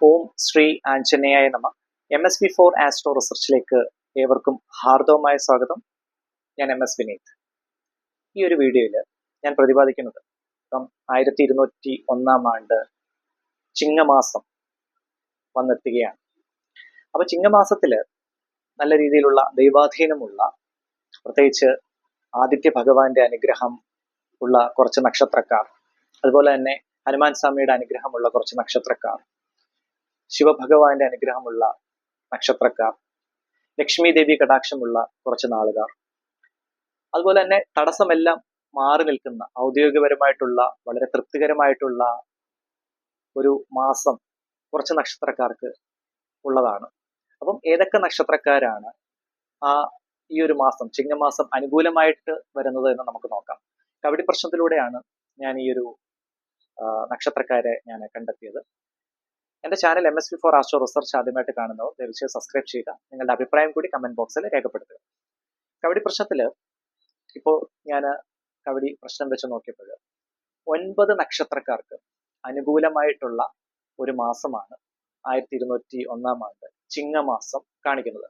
ഓം ശ്രീ ആഞ്ജനേയായ നമ. M S B four astro റിസർച്ചിലേക്ക് ഏവർക്കും ഹാർദവമായ സ്വാഗതം. ഞാൻ എം എസ് വിനീത്. ഈ ഒരു വീഡിയോയിൽ ഞാൻ പ്രതിപാദിക്കുന്നത് ഇപ്പം ആയിരത്തി ഇരുന്നൂറ്റി ഒന്നാം ആണ്ട് ചിങ്ങമാസം വന്നെത്തുകയാണ്. അപ്പോൾ ചിങ്ങമാസത്തിൽ നല്ല രീതിയിലുള്ള ദൈവാധീനമുള്ള പ്രത്യേകിച്ച് ആദിത്യ ഭഗവാന്റെ അനുഗ്രഹം ഉള്ള കുറച്ച് നക്ഷത്രക്കാർ അതുപോലെ തന്നെ ഹനുമാൻ സ്വാമിയുടെ അനുഗ്രഹമുള്ള കുറച്ച് നക്ഷത്രക്കാർ ശിവഭഗവാന്റെ അനുഗ്രഹമുള്ള നക്ഷത്രക്കാർ ലക്ഷ്മി ദേവി കടാക്ഷമുള്ള കുറച്ച് നാളുകാർ. അതുപോലെ തന്നെ തടസ്സമെല്ലാം മാറി നിൽക്കുന്ന ഔദ്യോഗികപരമായിട്ടുള്ള വളരെ തൃപ്തികരമായിട്ടുള്ള ഒരു മാസം കുറച്ച് നക്ഷത്രക്കാർക്ക് ഉള്ളതാണ്. അപ്പം ഏതൊക്കെ നക്ഷത്രക്കാരാണ് ആ ഈ ഒരു മാസം ചിങ്ങമാസം അനുകൂലമായിട്ട് വരുന്നത് എന്ന് നമുക്ക് നോക്കാം. കവിടി പ്രശ്നത്തിലൂടെയാണ് ഞാൻ ഈ ഒരു നക്ഷത്രക്കാരെ ഞാൻ കണ്ടെത്തിയത്. എന്റെ channel M S P four astro research ആദ്യമായിട്ട് കാണുന്നവർ തീർച്ചയായും സബ്സ്ക്രൈബ് ചെയ്യുക. നിങ്ങളുടെ അഭിപ്രായം കൂടി കമന്റ് ബോക്സിൽ രേഖപ്പെടുത്തുക. കബഡി പ്രശ്നത്തിൽ ഇപ്പോൾ ഞാൻ കബഡി പ്രശ്നം വെച്ച് നോക്കിയപ്പോൾ ഒൻപത് നക്ഷത്രക്കാർക്ക് അനുകൂലമായിട്ടുള്ള ഒരു മാസമാണ് ആയിരത്തി ഇരുന്നൂറ്റി ഒന്നാം ആണ്ട് ചിങ്ങമാസം കാണിക്കുന്നത്.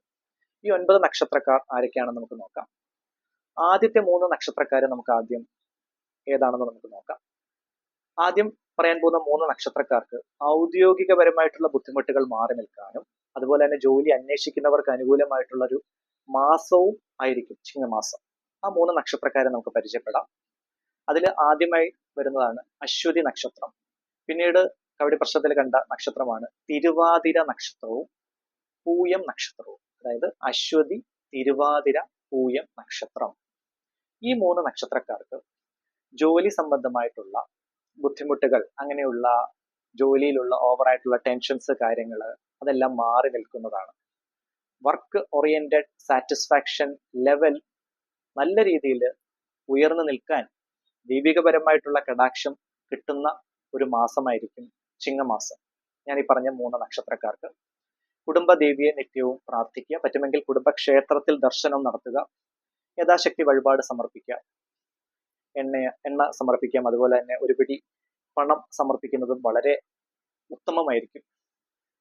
ഈ ഒൻപത് നക്ഷത്രക്കാർ ആരൊക്കെയാണെന്ന് നമുക്ക് നോക്കാം. ആദ്യത്തെ മൂന്ന് നക്ഷത്രക്കാരെ നമുക്ക് ആദ്യം ഏതാണെന്ന് നമുക്ക് നോക്കാം. ആദ്യം പറയാൻ പോകുന്ന മൂന്ന് നക്ഷത്രക്കാർക്ക് ഔദ്യോഗികപരമായിട്ടുള്ള ബുദ്ധിമുട്ടുകൾ മാറി നിൽക്കാനും അതുപോലെ തന്നെ ജോലി അന്വേഷിക്കുന്നവർക്ക് അനുകൂലമായിട്ടുള്ള ഒരു മാസവും ആയിരിക്കും ചിങ്ങമാസം. ആ മൂന്ന് നക്ഷത്രക്കാരെ നമുക്ക് പരിചയപ്പെടാം. അതിൽ ആദ്യമായി വരുന്നതാണ് അശ്വതി നക്ഷത്രം. പിന്നീട് കവടി പ്രശ്നത്തിൽ കണ്ട നക്ഷത്രമാണ് തിരുവാതിര നക്ഷത്രവും പൂയം നക്ഷത്രവും. അതായത് അശ്വതി തിരുവാതിര പൂയം നക്ഷത്രം. ഈ മൂന്ന് നക്ഷത്രക്കാർക്ക് ജോലി സംബന്ധമായിട്ടുള്ള ബുദ്ധിമുട്ടുകൾ അങ്ങനെയുള്ള ജോലിയിലുള്ള ഓവറായിട്ടുള്ള ടെൻഷൻസ് കാര്യങ്ങൾ അതെല്ലാം മാറി നിൽക്കുന്നതാണ്. വർക്ക് ഓറിയന്റഡ് സാറ്റിസ്ഫാക്ഷൻ ലെവൽ നല്ല രീതിയിൽ ഉയർന്നു നിൽക്കാൻ ദൈവികപരമായിട്ടുള്ള കടാക്ഷം കിട്ടുന്ന ഒരു മാസമായിരിക്കും ചിങ്ങമാസം. ഞാൻ ഈ പറഞ്ഞ മൂന്ന് നക്ഷത്രക്കാർക്ക് കുടുംബദേവിയെ നിത്യവും പ്രാർത്ഥിക്കുക പറ്റുമെങ്കിൽ കുടുംബക്ഷേത്രത്തിൽ ദർശനം നടത്തുക യഥാശക്തി വഴിപാട് സമർപ്പിക്കുക എണ്ണ എണ്ണ സമർപ്പിക്കാം അതുപോലെ തന്നെ ഒരു പിടി പണം സമർപ്പിക്കുന്നതും വളരെ ഉത്തമമായിരിക്കും.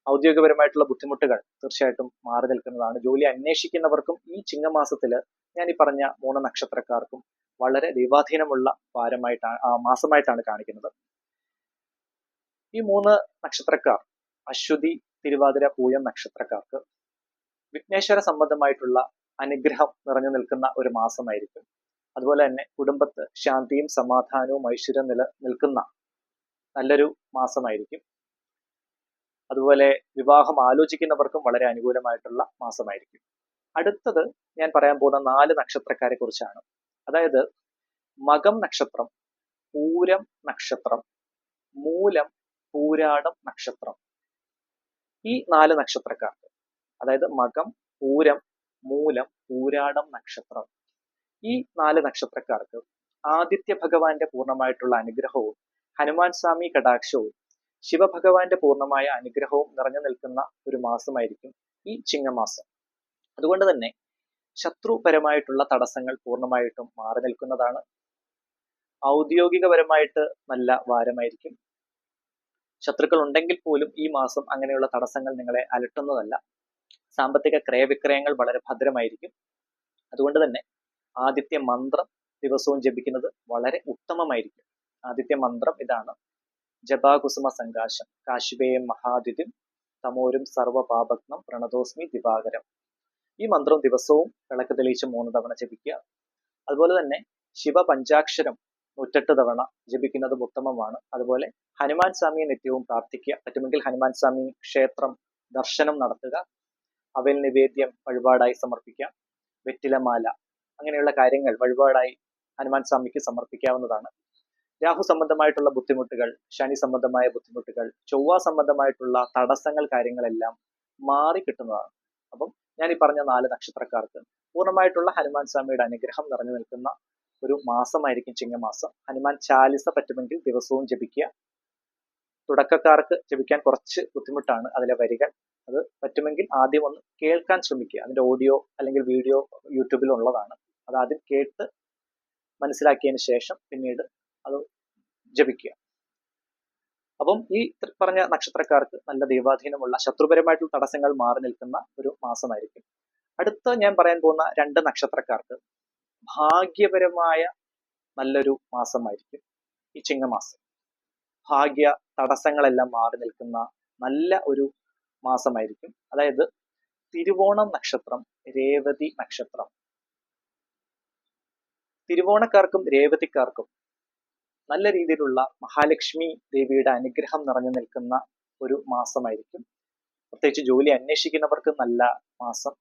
ഔദ്യോഗികപരമായിട്ടുള്ള ബുദ്ധിമുട്ടുകൾ തീർച്ചയായിട്ടും മാറി നിൽക്കുന്നതാണ്. ജോലി അന്വേഷിക്കുന്നവർക്കും ഈ ചിങ്ങമാസത്തിൽ ഞാൻ ഈ പറഞ്ഞ മൂന്ന് നക്ഷത്രക്കാർക്കും വളരെ ദൈവാധീനമുള്ള വാരമായിട്ടാണ് മാസമായിട്ടാണ് കാണിക്കുന്നത്. ഈ മൂന്ന് നക്ഷത്രക്കാർ അശ്വതി തിരുവാതിര പൂയം നക്ഷത്രക്കാർക്ക് വിഘ്നേശ്വര സംബന്ധമായിട്ടുള്ള അനുഗ്രഹം നിറഞ്ഞു നിൽക്കുന്ന ഒരു മാസമായിരിക്കും. അതുപോലെ തന്നെ കുടുംബത്ത് ശാന്തിയും സമാധാനവും ഐശ്വര്യം നില നിൽക്കുന്ന നല്ലൊരു മാസമായിരിക്കും. അതുപോലെ വിവാഹം ആലോചിക്കുന്നവർക്കും വളരെ അനുകൂലമായിട്ടുള്ള മാസമായിരിക്കും. അടുത്തത് ഞാൻ പറയാൻ പോകുന്ന നാല് നക്ഷത്രക്കാരെ കുറിച്ചാണ് അതായത് മകം നക്ഷത്രം പൂരം നക്ഷത്രം മൂലം പൂരാടം നക്ഷത്രം. ഈ നാല് നക്ഷത്രക്കാർക്ക് അതായത് മകം പൂരം മൂലം പൂരാടം നക്ഷത്രം ഈ നാല് നക്ഷത്രക്കാർക്ക് ആദിത്യ ഭഗവാന്റെ പൂർണമായിട്ടുള്ള അനുഗ്രഹവും ഹനുമാൻ സ്വാമി കടാക്ഷവും ശിവഭഗവാന്റെ പൂർണമായ അനുഗ്രഹവും നിറഞ്ഞു നിൽക്കുന്ന ഒരു മാസമായിരിക്കും ഈ ചിങ്ങമാസം. അതുകൊണ്ട് തന്നെ ശത്രുപരമായിട്ടുള്ള തടസ്സങ്ങൾ പൂർണമായിട്ടും മാറി നിൽക്കുന്നതാണ്. ഔദ്യോഗികപരമായിട്ട് നല്ല വാരമായിരിക്കും. ശത്രുക്കൾ ഉണ്ടെങ്കിൽ പോലും ഈ മാസം അങ്ങനെയുള്ള തടസ്സങ്ങൾ നിങ്ങളെ അലട്ടുന്നതല്ല. സാമ്പത്തിക ക്രയവിക്രയങ്ങൾ വളരെ ഭദ്രമായിരിക്കും. അതുകൊണ്ട് തന്നെ ആദ്യത്തെ മന്ത്രം ദിവസവും ജപിക്കുന്നത് വളരെ ഉത്തമമായിരിക്കും. ആദിത്യ മന്ത്രം ഇതാണ്. ജപാകുസുമ സങ്കാശം കാശിപേയം മഹാദിതി തമോരും സർവപാപഗ്നം പ്രണതോസ്മി ദിവാകരം. ഈ മന്ത്രം ദിവസവും വിളക്ക് തെളിയിച്ച് മൂന്ന് തവണ ജപിക്കുക. അതുപോലെ തന്നെ ശിവ പഞ്ചാക്ഷരം നൂറ്റെട്ട് തവണ ജപിക്കുന്നതും ഉത്തമമാണ്. അതുപോലെ ഹനുമാൻ സ്വാമിയെ നിത്യവും പ്രാർത്ഥിക്കുക പറ്റുമെങ്കിൽ ഹനുമാൻ സ്വാമി ക്ഷേത്രം ദർശനം നടത്തുക അവൽ നിവേദ്യം വഴിപാടായി സമർപ്പിക്കാം വെറ്റിലമാല അങ്ങനെയുള്ള കാര്യങ്ങൾ വഴിപാടായി ഹനുമാൻ സ്വാമിക്ക് സമർപ്പിക്കാവുന്നതാണ്. രാഹു സംബന്ധമായിട്ടുള്ള ബുദ്ധിമുട്ടുകൾ ശനി സംബന്ധമായ ബുദ്ധിമുട്ടുകൾ ചൊവ്വ സംബന്ധമായിട്ടുള്ള തടസ്സങ്ങൾ കാര്യങ്ങളെല്ലാം മാറി കിട്ടുന്നതാണ്. അപ്പം ഞാൻ ഈ പറഞ്ഞ നാല് നക്ഷത്രക്കാർക്ക് പൂർണമായിട്ടുള്ള ഹനുമാൻ സ്വാമിയുടെ അനുഗ്രഹം നിറഞ്ഞു നിൽക്കുന്ന ഒരു മാസമായിരിക്കും ചിങ്ങമാസം. ഹനുമാൻ ചാലിസ പറ്റുമെങ്കിൽ ദിവസവും ജപിക്കുക. തുടക്കക്കാർക്ക് ജപിക്കാൻ കുറച്ച് ബുദ്ധിമുട്ടാണ് അതിലെ വരികൾ. അത് പറ്റുമെങ്കിൽ ആദ്യം ഒന്ന് കേൾക്കാൻ ശ്രമിക്കുക. അതിന്റെ ഓഡിയോ അല്ലെങ്കിൽ വീഡിയോ യൂട്യൂബിൽ ഉള്ളതാണ്. അത് ആദ്യം കേട്ട് മനസ്സിലാക്കിയതിന് ശേഷം പിന്നീട് അത് ജപിക്കുക. അപ്പം ഈ പറഞ്ഞ നക്ഷത്രക്കാർക്ക് നല്ല ദൈവാധീനമുള്ള ശത്രുപരമായിട്ടുള്ള തടസ്സങ്ങൾ മാറി നിൽക്കുന്ന ഒരു മാസമായിരിക്കും. അടുത്ത ഞാൻ പറയാൻ പോകുന്ന രണ്ട് നക്ഷത്രക്കാർക്ക് ഭാഗ്യപരമായ നല്ലൊരു മാസമായിരിക്കും ഈ ചിങ്ങമാസം. ഭാഗ്യ തടസ്സങ്ങളെല്ലാം മാറി നിൽക്കുന്ന നല്ല ഒരു മാസമായിരിക്കും. അതായത് തിരുവോണം നക്ഷത്രം രേവതി നക്ഷത്രം. തിരുവോണക്കാർക്കും രേവതിക്കാർക്കും നല്ല രീതിയിലുള്ള മഹാലക്ഷ്മി ദേവിയുടെ അനുഗ്രഹം നിറഞ്ഞു നിൽക്കുന്ന ഒരു മാസമായിരിക്കും. പ്രത്യേകിച്ച് ജോലി അന്വേഷിക്കുന്നവർക്ക് നല്ല മാസം.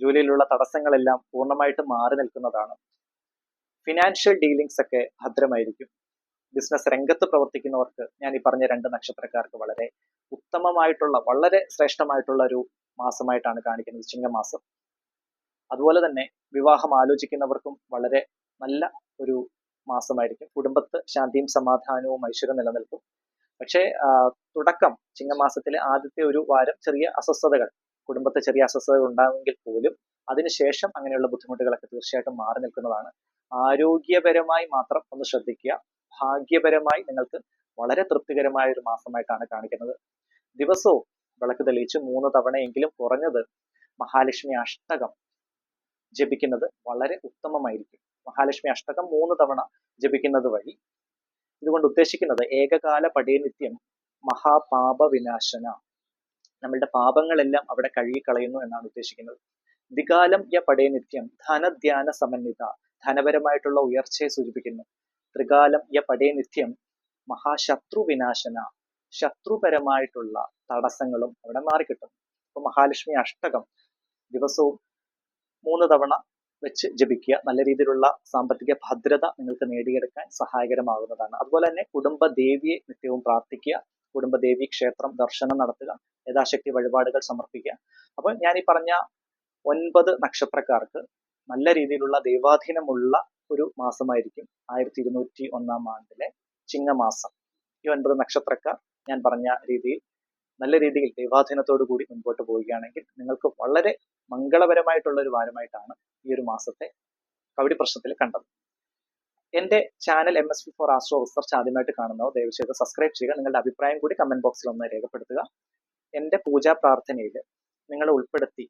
ജോലിയിലുള്ള തടസ്സങ്ങളെല്ലാം പൂർണമായിട്ട് മാറി നിൽക്കുന്നതാണ്. ഫിനാൻഷ്യൽ ഡീലിങ്സ് ഒക്കെ ഭദ്രമായിരിക്കും. ബിസിനസ് രംഗത്ത് പ്രവർത്തിക്കുന്നവർക്ക് ഞാൻ ഈ പറഞ്ഞ രണ്ട് നക്ഷത്രക്കാർക്ക് വളരെ ഉത്തമമായിട്ടുള്ള വളരെ ശ്രേഷ്ഠമായിട്ടുള്ള ഒരു മാസമായിട്ടാണ് കാണിക്കുന്നത് ചിങ്ങമാസം. അതുപോലെ തന്നെ വിവാഹം ആലോചിക്കുന്നവർക്കും വളരെ നല്ല ഒരു മാസമായിരിക്കും. കുടുംബത്ത് ശാന്തിയും സമാധാനവും ഐശ്വര്യം നിലനിൽക്കും. പക്ഷേ തുടക്കം ചിങ്ങമാസത്തിലെ ആദ്യത്തെ ഒരു വാരം ചെറിയ അസ്വസ്ഥതകൾ. കുടുംബത്തെ ചെറിയ അസ്വസ്ഥതകൾ ഉണ്ടാകുമെങ്കിൽ പോലും അതിനുശേഷം അങ്ങനെയുള്ള ബുദ്ധിമുട്ടുകളൊക്കെ തീർച്ചയായിട്ടും മാറി നിൽക്കുന്നതാണ്. ആരോഗ്യപരമായി മാത്രം ഒന്ന് ശ്രദ്ധിക്കുക. ഭാഗ്യപരമായി നിങ്ങൾക്ക് വളരെ തൃപ്തികരമായ ഒരു മാസമായിട്ടാണ് കാണിക്കുന്നത്. ദിവസവും വിളക്ക് തെളിയിച്ച് മൂന്ന് തവണയെങ്കിലും കുറഞ്ഞത് മഹാലക്ഷ്മി അഷ്ടകം ജപിക്കുന്നത് വളരെ ഉത്തമമായിരിക്കും. മഹാലക്ഷ്മി അഷ്ടകം മൂന്ന് തവണ ജപിക്കുന്നത് വഴി. ഇതുകൊണ്ട് ഉദ്ദേശിക്കുന്നത് ഏകകാല പടയനിത്യം മഹാപാപ വിനാശന നമ്മളുടെ പാപങ്ങളെല്ലാം അവിടെ കഴുകിക്കളയുന്നു എന്നാണ് ഉദ്ദേശിക്കുന്നത്. ദികാലം യ പടേനിത്യം ധനധ്യാന സമന്വിത ധനപരമായിട്ടുള്ള ഉയർച്ചയെ സൂചിപ്പിക്കുന്നു. ത്രികാലം യ പടേനിത്യം മഹാശത്രു വിനാശന ശത്രുപരമായിട്ടുള്ള തടസ്സങ്ങളും അവിടെ മാറിക്കിട്ടും. അപ്പൊ മഹാലക്ഷ്മി അഷ്ടകം ദിവസവും മൂന്ന് തവണ വെച്ച് ജപിക്കുക. നല്ല രീതിയിലുള്ള സാമ്പത്തിക ഭദ്രത നിങ്ങൾക്ക് നേടിയെടുക്കാൻ സഹായകരമാകുന്നതാണ്. അതുപോലെ തന്നെ കുടുംബ ദേവിയെ നിത്യവും പ്രാർത്ഥിക്കുക. കുടുംബ ദേവി ക്ഷേത്രം ദർശനം നടത്തുക. യഥാശക്തി വഴിപാടുകൾ സമർപ്പിക്കുക. അപ്പോൾ ഞാൻ ഈ പറഞ്ഞ ഒൻപത് നക്ഷത്രക്കാർക്ക് നല്ല രീതിയിലുള്ള ദൈവാധീനമുള്ള ഒരു മാസമായിരിക്കും. ആയിരത്തി ഇരുന്നൂറ്റി ഒന്നാം ആണ്ടിലെ ചിങ്ങമാസം. ഈ ഒൻപത് നക്ഷത്രക്കാർ ഞാൻ പറഞ്ഞ രീതിയിൽ നല്ല രീതിയിൽ ദൈവാധീനത്തോടു കൂടി മുൻപോട്ട് പോവുകയാണെങ്കിൽ നിങ്ങൾക്ക് വളരെ മംഗളപരമായിട്ടുള്ള ഒരു വാരമായിട്ടാണ് ഈ ഒരു മാസത്തെ കവടി പ്രശ്നത്തിൽ കണ്ടത്. എന്റെ channel M S P four astro research ആദ്യമായിട്ട് കാണുന്നവർ ദയവ് ചെയ്ത് സബ്സ്ക്രൈബ് ചെയ്യുക. നിങ്ങളുടെ അഭിപ്രായം കൂടി കമന്റ് ബോക്സിൽ ഒന്ന് രേഖപ്പെടുത്തുക. എന്റെ പൂജാ പ്രാർത്ഥനയിൽ നിങ്ങളെ ഉൾപ്പെടുത്തി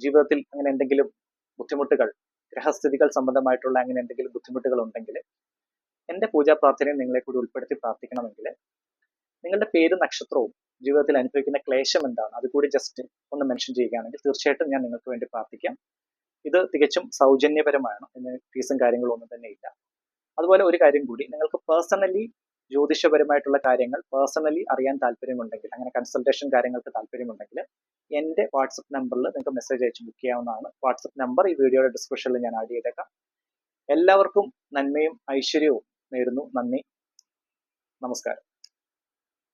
ജീവിതത്തിൽ അങ്ങനെ എന്തെങ്കിലും ബുദ്ധിമുട്ടുകൾ ഗ്രഹസ്ഥിതികൾ സംബന്ധമായിട്ടുള്ള അങ്ങനെ എന്തെങ്കിലും ബുദ്ധിമുട്ടുകൾ ഉണ്ടെങ്കിൽ എന്റെ പൂജാ പ്രാർത്ഥനയിൽ നിങ്ങളെ കൂടി ഉൾപ്പെടുത്തി പ്രാർത്ഥിക്കണമെങ്കിൽ നിങ്ങളുടെ പേര് നക്ഷത്രവും ജീവിതത്തിൽ അനുഭവിക്കുന്ന ക്ലേശം എന്താണ്? അത് കൂടി ജസ്റ്റ് ഒന്ന് മെൻഷൻ ചെയ്യുകയാണെങ്കിൽ തീർച്ചയായിട്ടും ഞാൻ നിങ്ങൾക്ക് വേണ്ടി പ്രാർത്ഥിക്കാം. ഇത് തികച്ചും സൗജന്യപരമാണ് ഇതിന് ഫീസും കാര്യങ്ങളും ഒന്നും തന്നെ ഇല്ല. അതുപോലെ ഒരു കാര്യം കൂടി നിങ്ങൾക്ക് പേഴ്സണലി ജ്യോതിഷപരമായിട്ടുള്ള കാര്യങ്ങൾ പേഴ്സണലി അറിയാൻ താല്പര്യമുണ്ടെങ്കിൽ അങ്ങനെ കൺസൾട്ടേഷൻ കാര്യങ്ങൾക്ക് താല്പര്യമുണ്ടെങ്കിൽ എന്റെ വാട്സപ്പ് നമ്പറിൽ നിങ്ങൾക്ക് മെസ്സേജ് അയച്ച് ബുക്ക് ചെയ്യാവുന്നതാണ്. വാട്സപ്പ് നമ്പർ ഈ വീഡിയോയുടെ ഡിസ്ക്രിപ്ഷനിൽ ഞാൻ ആഡ് ചെയ്തേക്കാം. എല്ലാവർക്കും നന്മയും ഐശ്വര്യവും നേരുന്നു. നന്ദി. നമസ്കാരം.